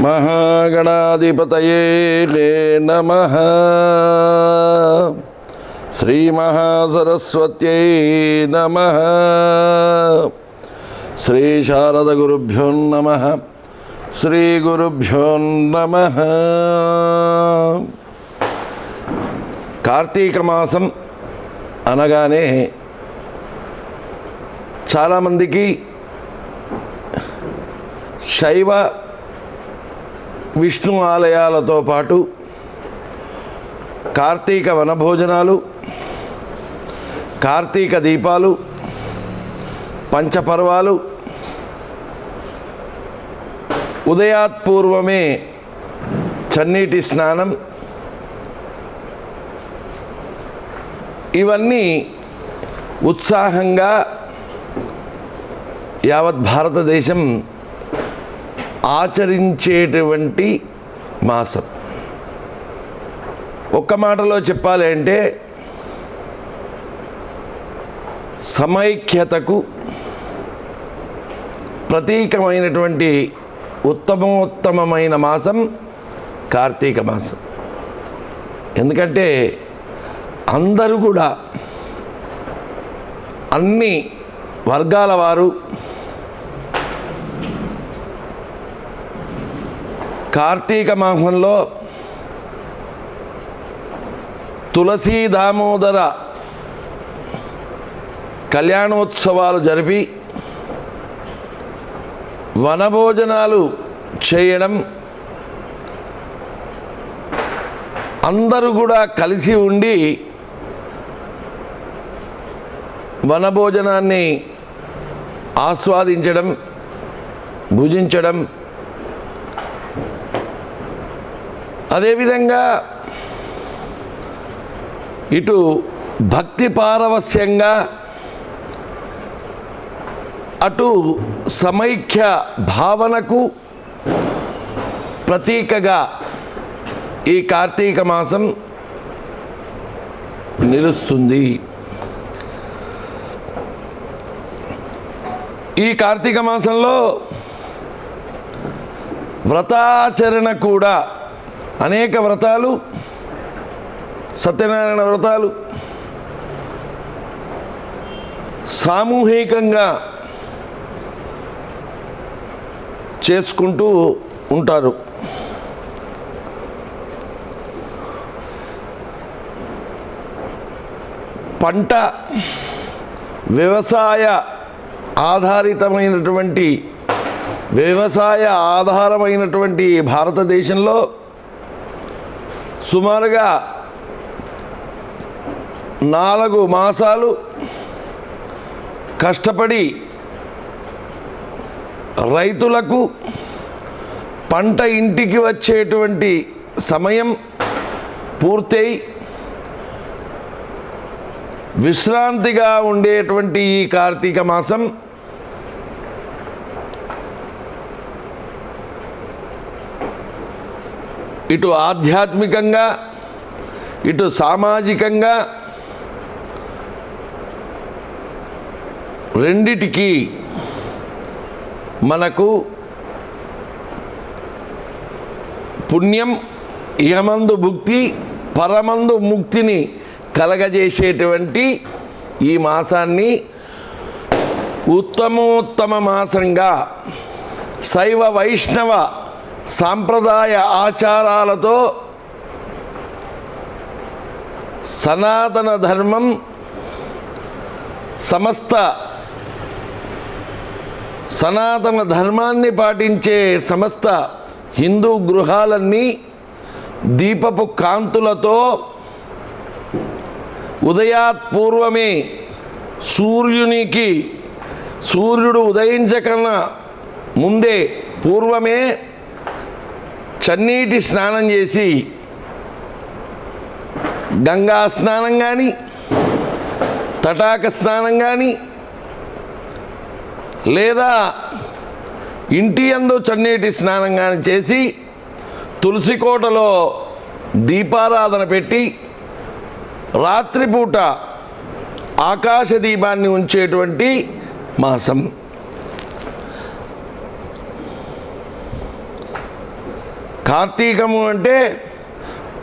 మహాగణాధిపతయే నమ. శ్రీమహాసరస్వత్యై నమ. శ్రీ శారదగురుభ్యో నమ. శ్రీ గురుభ్యో నమ. కార్తీక మాసం అనగానే చాలామందికి శైవ విష్ణు ఆలయాలతో పాటు కార్తీక వనభోజనాలు కార్తీక దీపాలు పంచపర్వాలు ఉదయాత్పూర్వమే చన్నీటి స్నానం. ఇవన్నీ ఉత్సాహంగా యావత్ భారతదేశం ఆచరించేటువంటి మాసం. ఒక్క మాటలో చెప్పాలి అంటే సమైక్యతకు ప్రతీకమైనటువంటి ఉత్తమోత్తమమైన మాసం కార్తీక మాసం. ఎందుకంటే అందరూ కూడా అన్ని వర్గాల వారు కార్తీక మాసంలో తులసీ దామోదర కళ్యాణోత్సవాలు జరిపి వనభోజనాలు చేయడం అందరూ కూడా కలిసి ఉండి వనభోజనాన్ని ఆస్వాదించడం భుజించడం అదేవిధంగా ఇటు భక్తి పారవస్యంగా అటు సమైక్య భావనకు ప్రతీకగా ఈ కార్తీక మాసం నిలుస్తుంది. ఈ కార్తీక మాసంలో వ్రతాచరణ కూడా అనేక వ్రతాలు సత్యనారాయణ వ్రతాలు సామూహికంగా చేసుకుంటూ ఉంటారు. పంట వ్యవసాయ ఆధారితమైనటువంటి వ్యవసాయ ఆధారమైనటువంటి భారతదేశంలో సుమారుగా నాలుగు మాసాలు కష్టపడి రైతులకు పంట ఇంటికి వచ్చేటువంటి సమయం పూర్తయి విశ్రాంతిగా ఉండేటువంటి ఈ కార్తీక మాసం ఇటు ఆధ్యాత్మికంగా ఇటు సామాజికంగా రెండిటికి మనకు పుణ్యం ఇహమందు భుక్తి పరమందు ముక్తిని కలగజేసేటువంటి ఈ మాసాన్ని ఉత్తమోత్తమ మాసంగా శైవ వైష్ణవ సాంప్రదాయ ఆచారాలతో సనాతన ధర్మం సమస్త సనాతన ధర్మాన్ని పాటించే సమస్త హిందూ గృహాలన్నీ దీపపు కాంతులతో ఉదయాత్పూర్వమే సూర్యునికి సూర్యుడు ఉదయించకన్నా ముందే పూర్వమే చన్నీటి స్నానం చేసి గంగా స్నానం కానీ తటాక స్నానం కానీ లేదా ఇంటి అందు చన్నీటి స్నానం కానీ చేసి తులసి కోటలో దీపారాధన పెట్టి రాత్రిపూట ఆకాశ దీపాన్ని ఉంచేటువంటి మాసం. కార్తీకము అంటే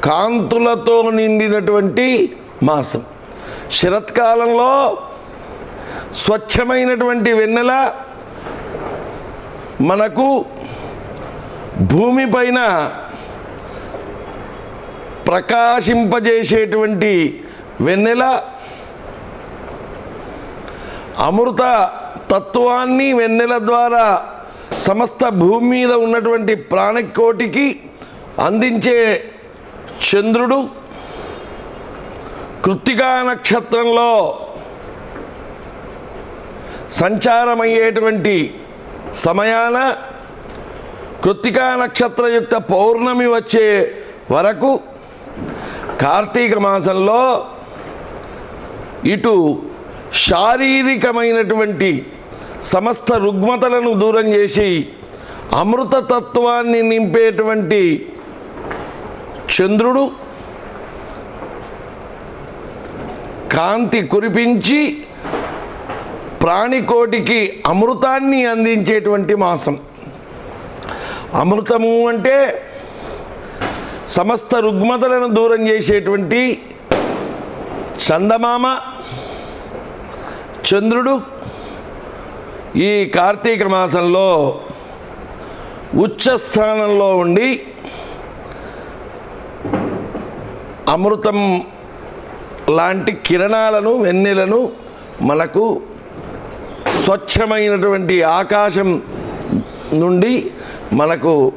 కాంతులతో నిండినటువంటి మాసం. శరత్కాలంలో స్వచ్ఛమైనటువంటి వెన్నెల మనకు భూమిపైన ప్రకాశింపజేసేటువంటి వెన్నెల అమృత తత్వాన్ని వెన్నెల ద్వారా సమస్త భూమి మీద ఉన్నటువంటి ప్రాణకోటికి అందించే చంద్రుడు కృత్తికా నక్షత్రంలో సంచారమయ్యేటువంటి సమయాన కృత్తికా నక్షత్రయుక్త పౌర్ణమి వచ్చే వరకు కార్తీక మాసంలో ఇటు శారీరకమైనటువంటి సమస్త రుగ్మతలను దూరం చేసి అమృతతత్వాన్ని నింపేటువంటి చంద్రుడు కాంతి కురిపించి ప్రాణికోటికి అమృతాన్ని అందించేటువంటి మాసం. అమృతము అంటే సమస్త రుగ్మతలను దూరం చేసేటువంటి చందమామ చంద్రుడు ఈ కార్తీక మాసంలో ఉచ్చస్థానంలో ఉండి అమృతం లాంటి కిరణాలను వెన్నెలను మనకు స్వచ్ఛమైనటువంటి ఆకాశం నుండి మనకు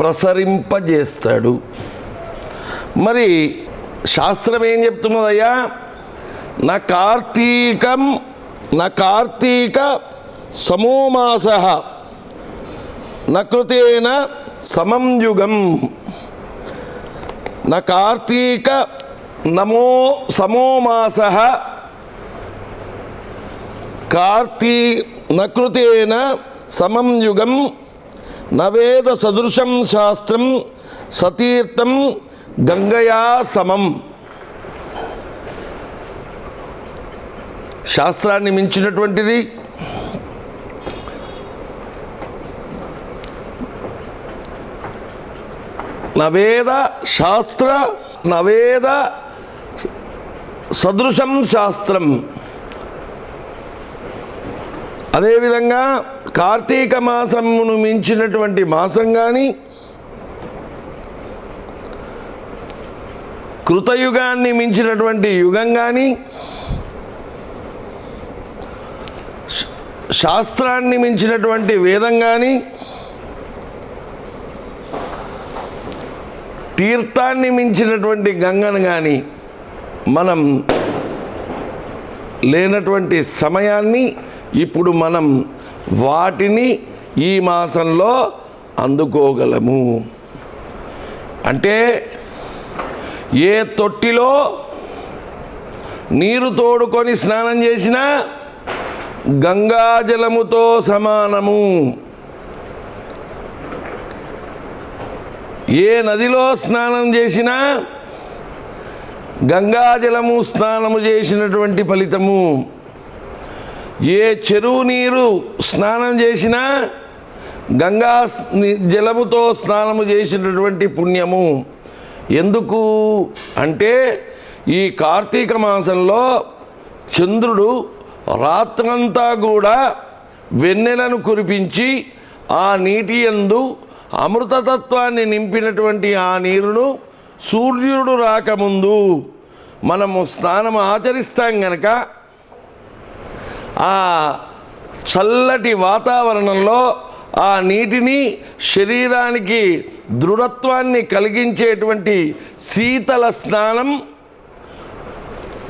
ప్రసరింపజేస్తాడు. మరి శాస్త్రం ఏం చెప్తున్నదయ్యా? నా కార్తీకం నా కార్తీక సమోమాస నకృతేన సమం యుగం. నా కార్తీక నమో సమోమాస కార్తీ నకృతేన సమం యుగం. నవేద సదృశం శాస్త్రం సతీర్థం గంగయా సమం. శాస్త్రాన్ని మించినటువంటిది నవేద శాస్త్ర నవేద సదృశం శాస్త్రం. అదేవిధంగా కార్తీక మాసమును మించినటువంటి మాసం కానీ కృతయుగాన్ని మించినటువంటి యుగం కానీ శాస్త్రాన్ని మించినటువంటి వేదం కానీ తీర్థాన్ని మించినటువంటి గంగను కానీ మనం లేనటువంటి సమయాన్ని ఇప్పుడు మనం వాటిని ఈ మాసంలో అందుకోగలము. అంటే ఏ తొట్టిలో నీరు తోడుకొని స్నానం చేసినా గంగాజలముతో సమానము. ఏ నదిలో స్నానం చేసినా గంగాజలము స్నానము చేసినటువంటి ఫలితము. ఏ చెరువు నీరు స్నానం చేసినా గంగా జలముతో స్నానము చేసినటువంటి పుణ్యము. ఎందుకు అంటే ఈ కార్తీక మాసంలో చంద్రుడు రాత్రంతా కూడా వెన్నెలను కురిపించి ఆ నీటి యందు అమృతతత్వాన్ని నింపినటువంటి ఆ నీరును సూర్యుడు రాకముందు మనము స్నానం ఆచరిస్తాం గనక ఆ చల్లటి వాతావరణంలో ఆ నీటిని శరీరానికి దృఢత్వాన్ని కలిగించేటువంటి శీతల స్నానం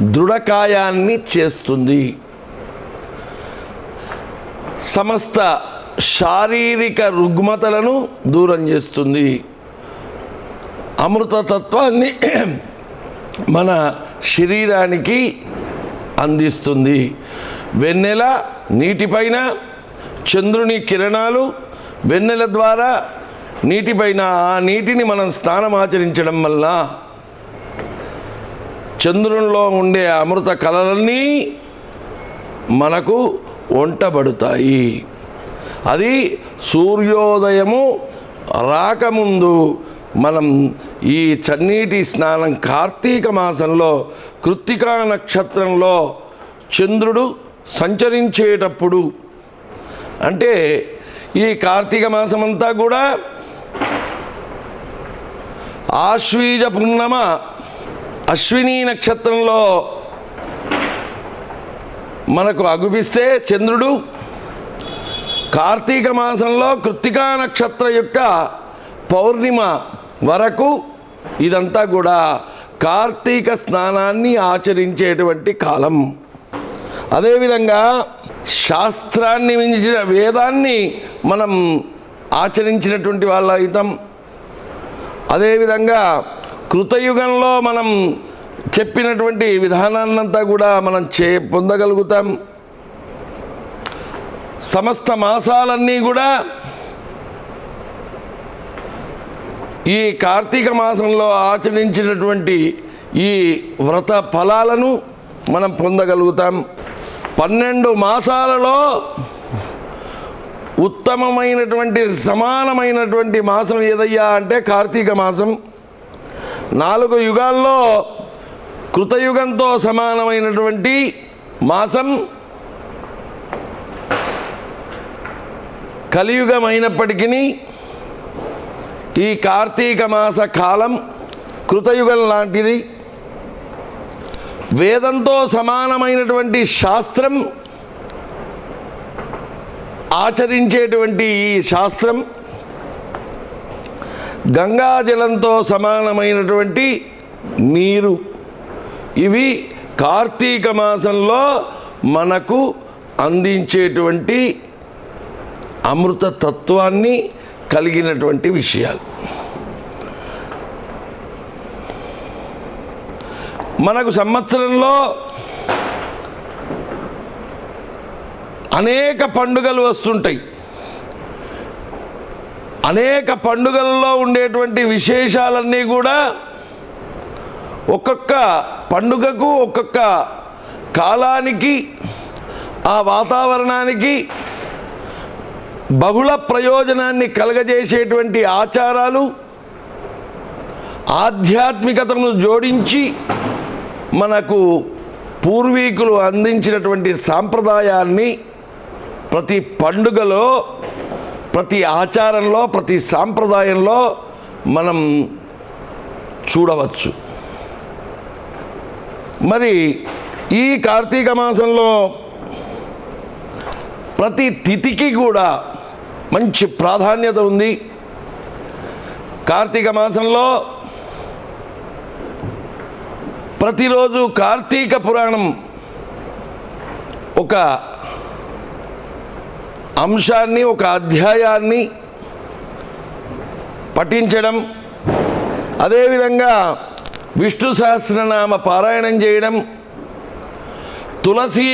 దృఢకాయాన్ని చేస్తుంది. సమస్త శారీరక రుగ్మతలను దూరం చేస్తుంది. అమృతతత్వాన్ని మన శరీరానికి అందిస్తుంది. వెన్నెల నీటిపైన చంద్రుని కిరణాలు వెన్నెల ద్వారా నీటిపైన ఆ నీటిని మనం స్నానం ఆచరించడం వల్ల చంద్రునిలో ఉండే అమృత కళలన్నీ మనకు వంటబడతాయి అది సూర్యోదయము రాకముందు మనం ఈ చన్నీటి స్నానం కార్తీక మాసంలో కృత్తికా నక్షత్రంలో చంద్రుడు సంచరించేటప్పుడు అంటే ఈ కార్తీక మాసమంతా కూడా ఆశ్వీజ పున్నమ అశ్విని నక్షత్రంలో మనకు అగుపిస్తే చంద్రుడు కార్తీక మాసంలో కృత్తికా నక్షత్ర యొక్క పౌర్ణిమ వరకు ఇదంతా కూడా కార్తీక స్నానాన్ని ఆచరించేటువంటి కాలం. అదేవిధంగా శాస్త్రాన్ని మించిన వేదాన్ని మనం ఆచరించినటువంటి వాళ్ళ అయితం అదేవిధంగా కృతయుగంలో మనం చెప్పినటువంటి విధానాన్నంతా కూడా మనం చే పొందగలుగుతాం. సమస్త మాసాలన్నీ కూడా ఈ కార్తీక మాసంలో ఆచరించినటువంటి ఈ వ్రత ఫలాలను మనం పొందగలుగుతాం. పన్నెండు మాసాలలో ఉత్తమమైనటువంటి సమానమైనటువంటి మాసం ఏదయ్యా అంటే కార్తీక మాసం. నాలుగు యుగాల్లో కృతయుగంతో సమానమైనటువంటి మాసం. కలియుగమైనప్పటికీ ఈ కార్తీక మాస కాలం కృతయుగం లాంటిది. వేదంతో సమానమైనటువంటి శాస్త్రం ఆచరించేటువంటి ఈ శాస్త్రం గంగాజలంతో సమానమైనటువంటి నీరు. ఇవి కార్తీక మాసంలో మనకు అందించేటువంటి అమృత తత్వాన్ని కలిగినటువంటి విషయాలు. మనకు సంవత్సరంలో అనేక పండుగలు వస్తుంటాయి. అనేక పండుగలలో ఉండేటువంటి విశేషాలన్నీ కూడా ఒక్కొక్క పండుగకు ఒక్కొక్క కాలానికి ఆ వాతావరణానికి బహుళ ప్రయోజనాన్ని కలగజేసేటువంటి ఆచారాలు ఆధ్యాత్మికతను జోడించి మనకు పూర్వీకులు అందించినటువంటి సాంప్రదాయాన్ని ప్రతి పండుగలో ప్రతి ఆచారంలో ప్రతి సాంప్రదాయంలో మనం చూడవచ్చు. మరి ఈ కార్తీక మాసంలో ప్రతి తిథికి కూడా మంచి ప్రాధాన్యత ఉంది. కార్తీక మాసంలో ప్రతిరోజు కార్తీక పురాణం ఒక అంశాన్ని ఒక అధ్యాయాన్ని పఠించడం అదేవిధంగా విష్ణు సహస్రనామ పారాయణం చేయడం తులసి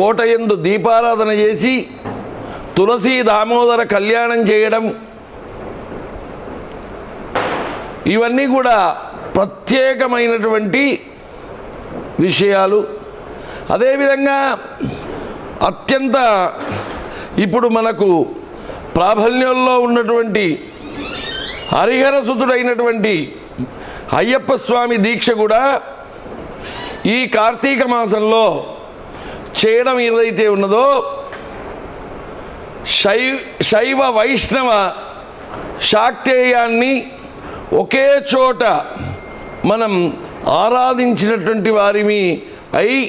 కోటయందు దీపారాధన చేసి తులసి దామోదర కళ్యాణం చేయడం. ఇవన్నీ కూడా ప్రత్యేకమైనటువంటి విషయాలు. అదేవిధంగా అత్యంత ఇప్పుడు మనకు ప్రాబల్యంలో ఉన్నటువంటి హరిహరసుతుడైనటువంటి అయ్యప్ప స్వామి దీక్ష కూడా ఈ కార్తీక మాసంలో చేయడం ఏదైతే ఉన్నదో శై శైవ వైష్ణవ శాక్తేయాన్ని ఒకే చోట మనం ఆరాధించినటువంటి వారిమి అయి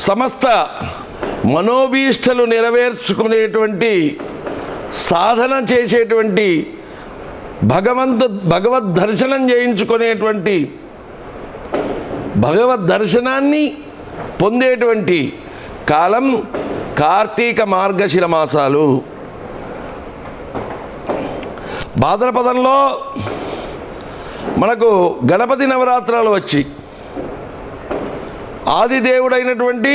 సమస్త మనోభీష్టలు నెరవేర్చుకునేటువంటి సాధన చేసేటువంటి భగవంత భగవద్ దర్శనం చేయించుకునేటువంటి భగవద్ దర్శనాన్ని పొందేటువంటి కాలం కార్తీక మార్గశిర మాసాలు. భాద్రపదంలో మనకు గణపతి నవరాత్రాలు వచ్చి ఆదిదేవుడైనటువంటి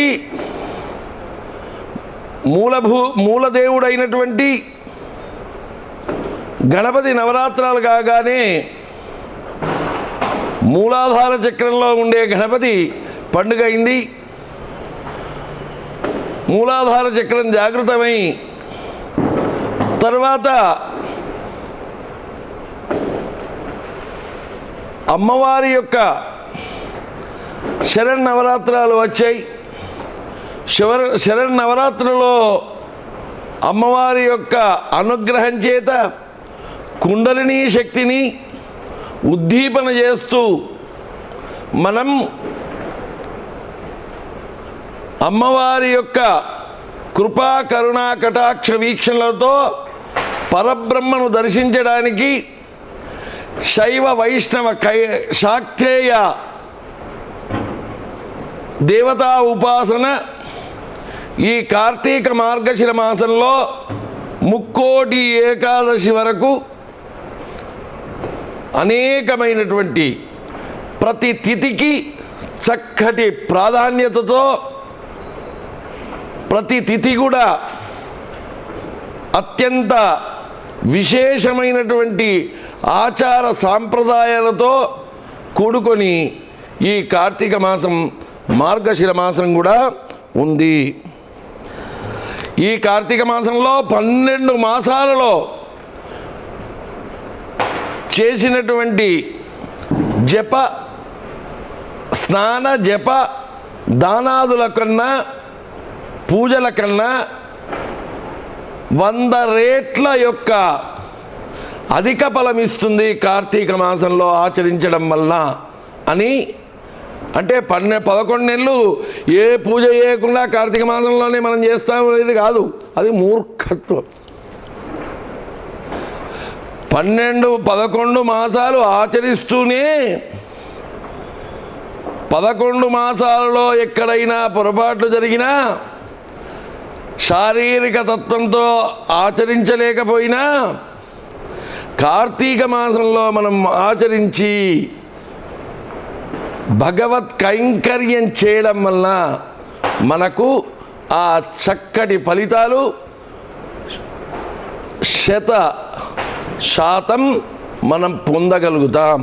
మూలభూ మూలదేవుడైనటువంటి గణపతి నవరాత్రాలు కాగానే మూలాధార చక్రంలో ఉండే గణపతి పండుగ అయింది. మూలాధార చక్రం జాగృతమై తర్వాత అమ్మవారి యొక్క శరణ్ నవరాత్రాలు వచ్చాయి. శివర శరణ్ నవరాత్రులో అమ్మవారి యొక్క అనుగ్రహం చేత కుండలిని శక్తిని ఉద్దీపన చేస్తూ మనం అమ్మవారి యొక్క కృపా కరుణా కటాక్ష వీక్షణలతో పరబ్రహ్మను దర్శించడానికి శైవ వైష్ణవ కై శాక్తేయ దేవతా ఉపాసన ఈ కార్తీక మార్గశిర మాసంలో ముక్కోటి ఏకాదశి వరకు అనేకమైనటువంటి ప్రతి తిథికి చక్కటి ప్రాధాన్యతతో ప్రతి తిథి కూడా అత్యంత విశేషమైనటువంటి ఆచార సాంప్రదాయాలతో కూడుకొని ఈ కార్తీక మాసం మార్గశిర మాసం కూడా ఉంది. ఈ కార్తీక మాసంలో పన్నెండు మాసాలలో చేసినటువంటి జప స్నాన జప దానాదుల కన్నా పూజల కన్నా వంద రేట్ల యొక్క అధిక ఫలం ఇస్తుంది కార్తీక మాసంలో ఆచరించడం వల్ల అని అంటే పన్నె పదకొండు నెలలు ఏ పూజ చేయకుండా కార్తీక మాసంలోనే మనం చేస్తాం అనేది కాదు. అది మూర్ఖత్వం. పన్నెండు పదకొండు మాసాలు ఆచరిస్తూనే పదకొండు మాసాలలో ఎక్కడైనా పొరపాట్లు జరిగినా శారీరక తత్వంతో ఆచరించలేకపోయినా కార్తీక మాసంలో మనం ఆచరించి భగవత్ కైంకర్యం చేయడం వలన మనకు ఆ చక్కటి ఫలితాలు శత శాతం మనం పొందగలుగుతాం.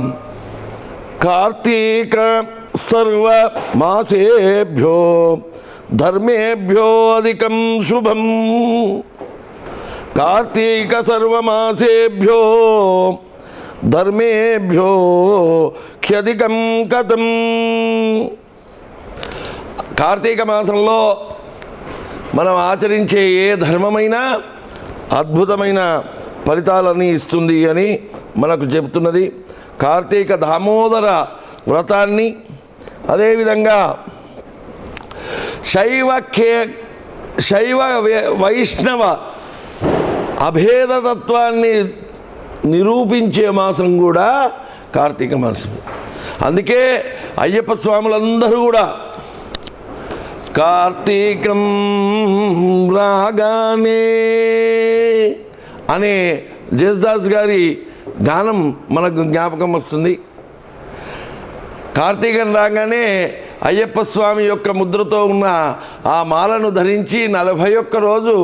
కార్తీక సర్వ మాసేభ్యో ధర్మేభ్యో అధికం శుభం కార్తీక సర్వమాసేభ్యో ధర్మేభ్యో హ్యధికం కథం కార్తీక మాసంలో మనం ఆచరించే ఏ ధర్మమైనా అద్భుతమైన ఫలితాలని ఇస్తుంది అని మనకు చెబుతున్నది. కార్తీక దామోదర వ్రతాన్ని అదేవిధంగా శైవ కే శైవ వైష్ణవ అభేదతత్వాన్ని నిరూపించే మాసం కూడా కార్తీక మాసం. అందుకే అయ్యప్ప స్వాములందరూ కూడా కార్తీకం రాగానే అనే జేసుదాస్ గారి గానం మనకు జ్ఞాపకం వస్తుంది. కార్తీకం రాగానే అయ్యప్ప స్వామి యొక్క ముద్రతో ఉన్న ఆ మాలను ధరించి నలభై ఒక్క రోజు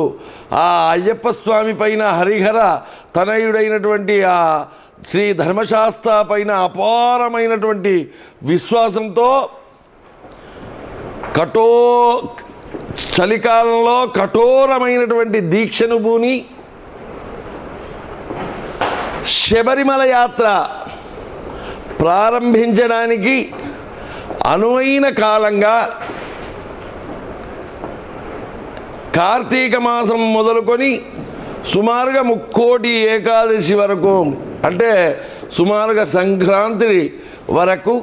ఆ అయ్యప్ప స్వామి పైన హరిహర తనయుడైనటువంటి ఆ శ్రీ ధర్మశాస్త్ర పైన అపారమైనటువంటి విశ్వాసంతో కఠో చలికాలంలో కఠోరమైనటువంటి దీక్షను పూని శబరిమల యాత్ర ప్రారంభించడానికి అనువైన కాలంగా కార్తీక మాసం మొదలుకొని సుమారుగా ముక్కోటి ఏకాదశి వరకు అంటే సుమారుగా సంక్రాంతి వరకు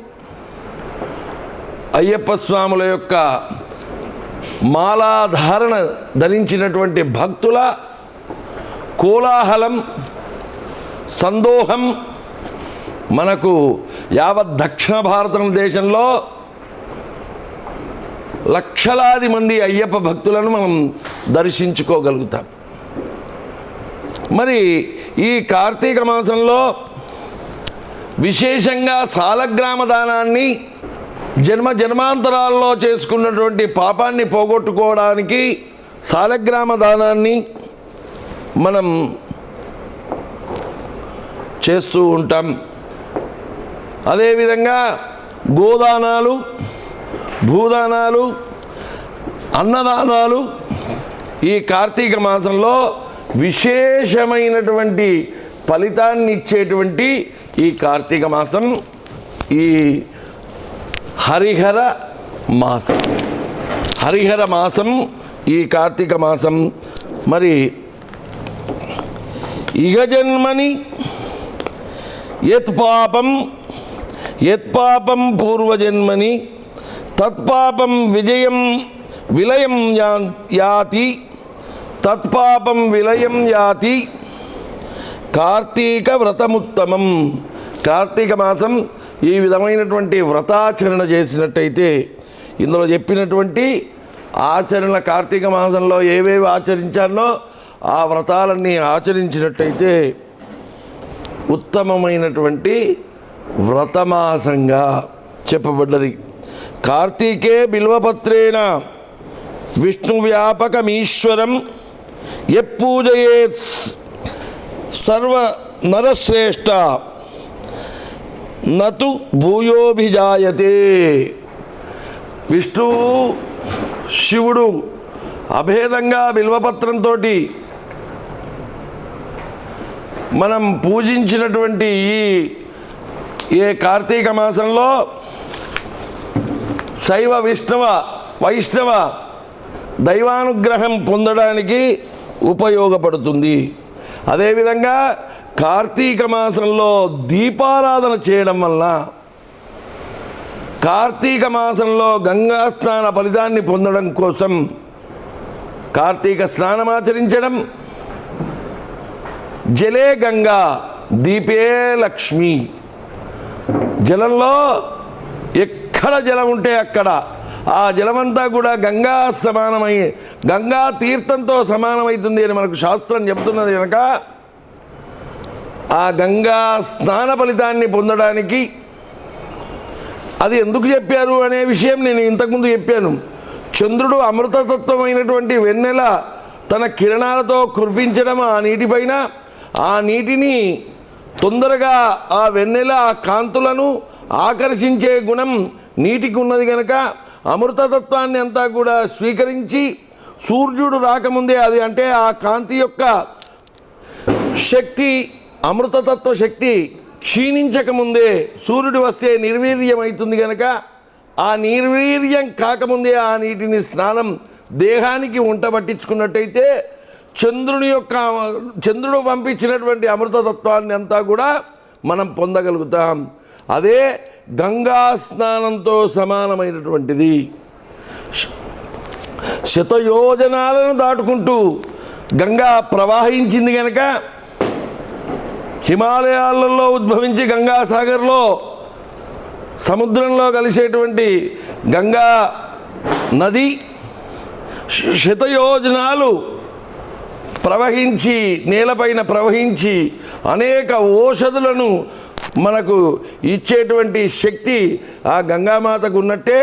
అయ్యప్ప స్వాముల యొక్క మాలాధారణ ధరించినటువంటి భక్తుల కోలాహలం సందోహం మనకు యావత్ దక్షిణ భారతదేశంలో లక్షలాది మంది అయ్యప్ప భక్తులను మనం దర్శించుకోగలుగుతాం. మరి ఈ కార్తీక మాసంలో విశేషంగా సాలగ్రామ దానాన్ని జన్మ జన్మాంతరాల్లో చేసుకున్నటువంటి పాపాన్ని పోగొట్టుకోవడానికి సాలగ్రామ దానాన్ని మనం చేస్తూ ఉంటాం. అదేవిధంగా గోదానాలు భూదానాలు అన్నదానాలు ఈ కార్తీక మాసంలో విశేషమైనటువంటి ఫలితాన్ని ఇచ్చేటువంటి ఈ కార్తీక మాసం ఈ హరిహర మాసం. హరిహర మాసం ఈ కార్తీక మాసం. మరి ఇగజన్మని జన్మని యత్ పాపం యత్పాపం పూర్వజన్మని తత్పాపం విజయం విలయం యాతి తత్పాపం విలయం యాతి కార్తీక వ్రతముత్తమం. కార్తీక మాసం ఈ విధమైనటువంటి వ్రతాచరణ చేసినట్టయితే ఇందులో చెప్పినటువంటి ఆచరణ కార్తీక మాసంలో ఏవేవి ఆచరించానో ఆ వ్రతాలన్నీ ఆచరించినట్టయితే ఉత్తమమైనటువంటి వ్రతమాసంగా చెప్పబడ్డది. కార్తీకే బిల్వపత్రేణ విష్ణు వ్యాపకమీశ్వరం ఎప్పూజయే సర్వ నరశ్రేష్ట నతు భూయోభిజాయతే. విష్ణువు శివుడు అభేదంగా బిల్వపత్రంతో మనం పూజించినటువంటి ఈ ఏ కార్తీక మాసంలో శైవ విష్ణవ వైష్ణవ దైవానుగ్రహం పొందడానికి ఉపయోగపడుతుంది. అదేవిధంగా కార్తీక మాసంలో దీపారాధన చేయడం వలన కార్తీక మాసంలో గంగా స్నాన ఫలితాన్ని పొందడం కోసం కార్తీక స్నానం ఆచరించడం జలే గంగా దీపే లక్ష్మి జలంలో ఎక్కడ జలం ఉంటే అక్కడ ఆ జలమంతా కూడా గంగా సమానమై గంగా తీర్థంతో సమానమవుతుంది అని మనకు శాస్త్రం చెప్తున్నది కనుక ఆ గంగా స్నాన ఫలితాన్ని పొందడానికి అది ఎందుకు చెప్పారు అనే విషయం నేను ఇంతకుముందు చెప్పాను. చంద్రుడు అమృతతత్వమైనటువంటి వెన్నెల తన కిరణాలతో కురిపించడం ఆ నీటిపైన ఆ నీటిని తొందరగా ఆ వెన్నెల ఆ కాంతులను ఆకర్షించే గుణం నీటికి ఉన్నది కనుక అమృతతత్వాన్ని అంతా కూడా స్వీకరించి సూర్యుడు రాకముందే అది అంటే ఆ కాంతి యొక్క శక్తి అమృతతత్వ శక్తి క్షీణించకముందే సూర్యుడు వస్తే నిర్వీర్యమవుతుంది కనుక ఆ నిర్వీర్యం కాకముందే ఆ నీటిని స్నానం దేహానికి ఉంటబట్టించుకున్నట్టయితే చంద్రుని యొక్క చంద్రుడు పంపించినటువంటి అమృతతత్వాన్ని అంతా కూడా మనం పొందగలుగుతాం. అదే గంగా స్నానంతో సమానమైనటువంటిది. శతయోజనాలను దాటుకుంటూ గంగా ప్రవాహించింది కనుక హిమాలయాలలో ఉద్భవించి గంగాసాగర్లో సముద్రంలో కలిసేటువంటి గంగా నది శతయోజనాలు ప్రవహించి నేలపైన ప్రవహించి అనేక ఓషధులను మనకు ఇచ్చేటువంటి శక్తి ఆ గంగామాతకు ఉన్నట్టే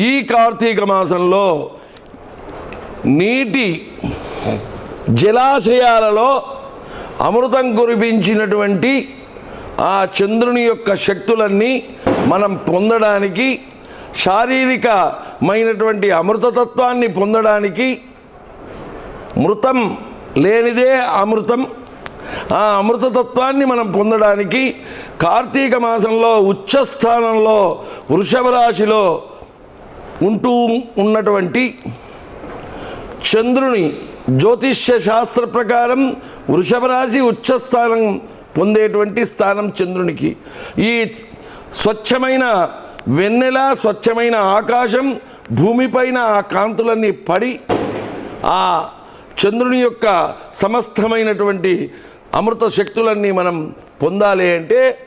ఈ కార్తీక మాసంలో నీటి జలాశయాలలో అమృతం కురిపించినటువంటి ఆ చంద్రుని యొక్క శక్తులన్నీ మనం పొందడానికి శారీరకమైనటువంటి అమృతతత్వాన్ని పొందడానికి మృతం లేనిదే అమృతం. ఆ అమృతతత్వాన్ని మనం పొందడానికి కార్తీక మాసంలో ఉచ్చస్థానంలో వృషభ రాశిలో ఉంటూ ఉన్నటువంటి చంద్రుని జ్యోతిష్య శాస్త్ర ప్రకారం వృషభ రాశి ఉచ్చస్థానం పొందేటువంటి స్థానం చంద్రునికి. ఈ స్వచ్ఛమైన వెన్నెల స్వచ్ఛమైన ఆకాశం భూమిపైన ఆ కాంతులన్నీ పడి ఆ చంద్రుని యొక్క సమస్తమైనటువంటి అమృత శక్తులన్నీ మనం పొందాలి అంటే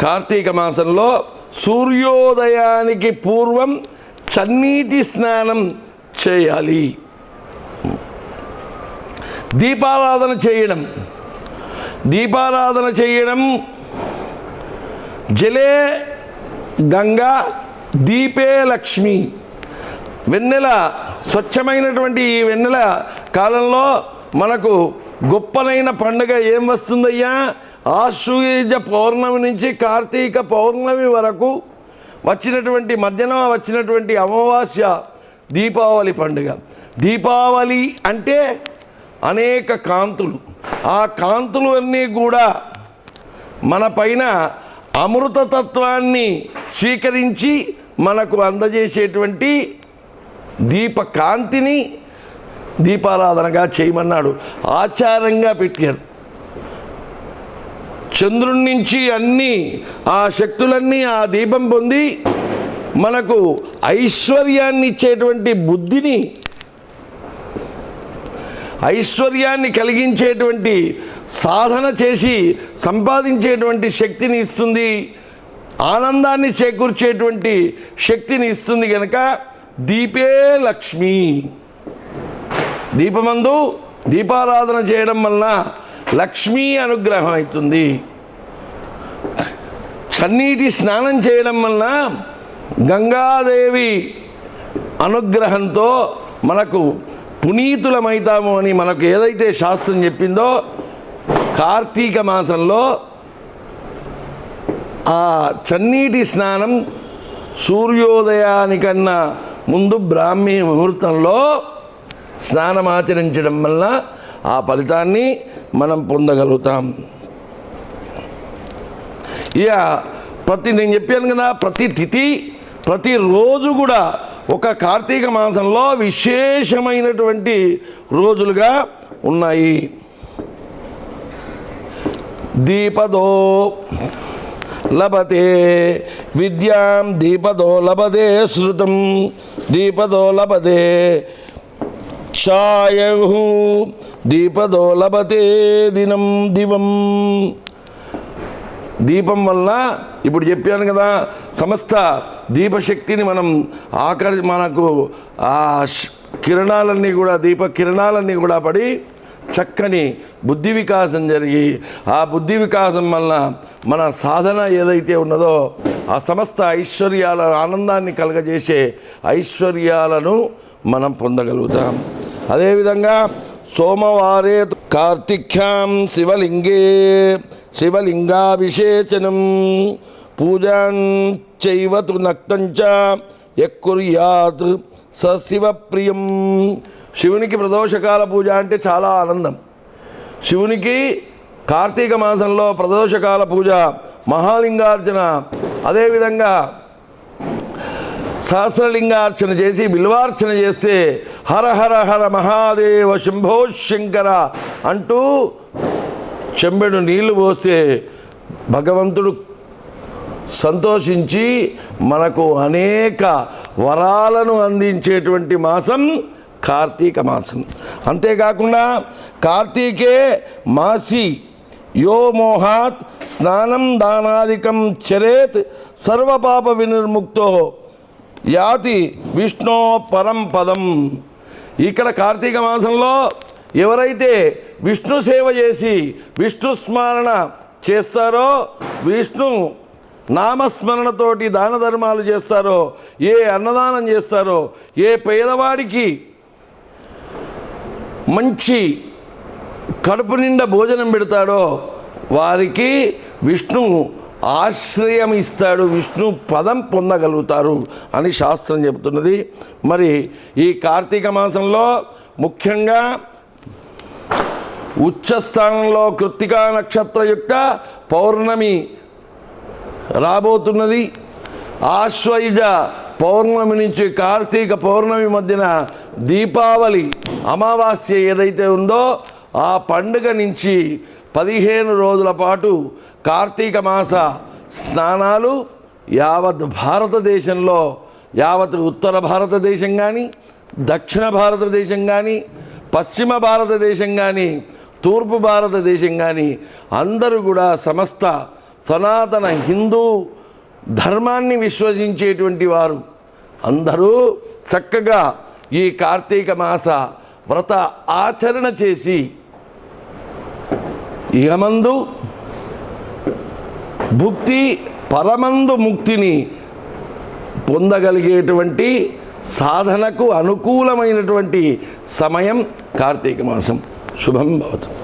కార్తీక మాసంలో సూర్యోదయానికి పూర్వం చన్నీటి స్నానం చేయాలి. దీపారాధన చేయడం. దీపారాధన చేయడం. జలే గంగా దీపే లక్ష్మి. వెన్నెల స్వచ్ఛమైనటువంటి ఈ వెన్నెల కాలంలో మనకు గొప్పనైన పండుగ ఏం వస్తుందయ్యా? ఆశ్వయుజ పౌర్ణమి నుంచి కార్తీక పౌర్ణమి వరకు వచ్చినటువంటి మధ్యన వచ్చినటువంటి అమావాస్య దీపావళి పండుగ. దీపావళి అంటే అనేక కాంతులు. ఆ కాంతులు అన్నీ కూడా మన పైన అమృతతత్వాన్ని స్వీకరించి మనకు అందజేసేటువంటి దీపకాంతిని దీపారాధనగా చేయమన్నాడు. ఆచారంగా పెట్టారు. చంద్రుడి నుంచి అన్ని ఆ శక్తులన్నీ ఆ దీపం పొంది మనకు ఐశ్వర్యాన్ని ఇచ్చేటువంటి బుద్ధిని ఐశ్వర్యాన్ని కలిగించేటువంటి సాధన చేసి సంపాదించేటువంటి శక్తిని ఇస్తుంది. ఆనందాన్ని చేకూర్చేటువంటి శక్తిని ఇస్తుంది కనుక దీపే లక్ష్మి. దీపమందు దీపారాధన చేయడం వలన లక్ష్మీ అనుగ్రహం అవుతుంది. చన్నీటి స్నానం చేయడం వలన గంగాదేవి అనుగ్రహంతో మనకు పునీతులమవుతాము అని మనకు ఏదైతే శాస్త్రం చెప్పిందో కార్తీక మాసంలో ఆ చన్నీటి స్నానం సూర్యోదయానికన్నా ముందు బ్రాహ్మీ ముహూర్తంలో స్నానం ఆచరించడం వల్ల ఆ ఫలితాన్ని మనం పొందగలుగుతాం. ఇక ప్రతి నేను చెప్పాను కదా ప్రతి తిథి ప్రతిరోజు కూడా ఒక కార్తీక మాసంలో విశేషమైనటువంటి రోజులుగా ఉన్నాయి. దీపదో లభతే. విద్యాం దీపదో లభతే శృతం. దీపదో లభతే. ఛాయు. దీపదో లభతే దినం దివం. దీపం వల్ల ఇప్పుడు చెప్పాను కదా సమస్త దీపశక్తిని మనం ఆకరి మనకు ఆ కిరణాలన్నీ కూడా దీప కిరణాలన్నీ కూడా పడి చక్కని బుద్ధి వికాసం జరిగి ఆ బుద్ధి వికాసం వలన మన సాధన ఏదైతే ఉన్నదో ఆ సమస్త ఐశ్వర్యాల ఆనందాన్ని కలగజేసే ఐశ్వర్యాలను మనం పొందగలుగుతాం. అదేవిధంగా సోమవారే కార్తిక్యాం శివలింగే శివలింగాభిషేచనం పూజాంచైవతు నక్తంచ ఎక్కుర్యాత్ స శివప్రియం. శివునికి ప్రదోషకాల పూజ అంటే చాలా ఆనందం. శివునికి కార్తీక మాసంలో ప్రదోషకాల పూజ మహాలింగార్చన అదేవిధంగా సహస్రలింగార్చన చేసి బిల్వార్చన చేస్తే హర హర హర మహాదేవ శంభో శంకర అంటూ చెంబెడు నీళ్ళు పోస్తే భగవంతుడు సంతోషించి మనకు అనేక వరాలను అందించేటువంటి మాసం కార్తీక మాసం. అంతేకాకుండా కార్తీకే మాసి యో మోహాత్ స్నానం దానాదికం చరేత్ సర్వపాప వినిర్ముక్తో యాతి విష్ణో పరం పదం ఇక్కడ కార్తీక మాసంలో ఎవరైతే విష్ణు సేవ చేసి విష్ణు స్మరణ చేస్తారో విష్ణు నామస్మరణతోటి దాన ధర్మాలు చేస్తారో ఏ అన్నదానం చేస్తారో ఏ పేదవాడికి మంచి కడుపు నిండా భోజనం పెడతాడో వారికి విష్ణు ఆశ్రయం ఇస్తాడు విష్ణు పదం పొందగలుగుతారు అని శాస్త్రం చెబుతున్నది మరి ఈ కార్తీక మాసంలో ముఖ్యంగా ఉచ్చస్థానంలో కృత్తికా నక్షత్ర యొక్క పౌర్ణమి రాబోతున్నది. ఆశ్వయుజ పౌర్ణమి నుంచి కార్తీక పౌర్ణమి మధ్యన దీపావళి అమావాస్య ఏదైతే ఉందో ఆ పండుగ నుంచి పదిహేను రోజుల పాటు కార్తీక మాస స్నానాలు యావత్ భారతదేశంలో యావత్ ఉత్తర భారతదేశం కానీ దక్షిణ భారతదేశం కానీ పశ్చిమ భారతదేశం కానీ తూర్పు భారతదేశం కానీ అందరూ కూడా సమస్త సనాతన హిందూ ధర్మాన్ని విశ్వసించేటువంటి వారు అందరూ చక్కగా ఈ కార్తీక మాస వ్రత ఆచరణ చేసి ఇహమందు భుక్తి పరమందు ముక్తిని పొందగలిగేటువంటి సాధనకు అనుకూలమైనటువంటి సమయం కార్తీక మాసం. శుభం భవతు.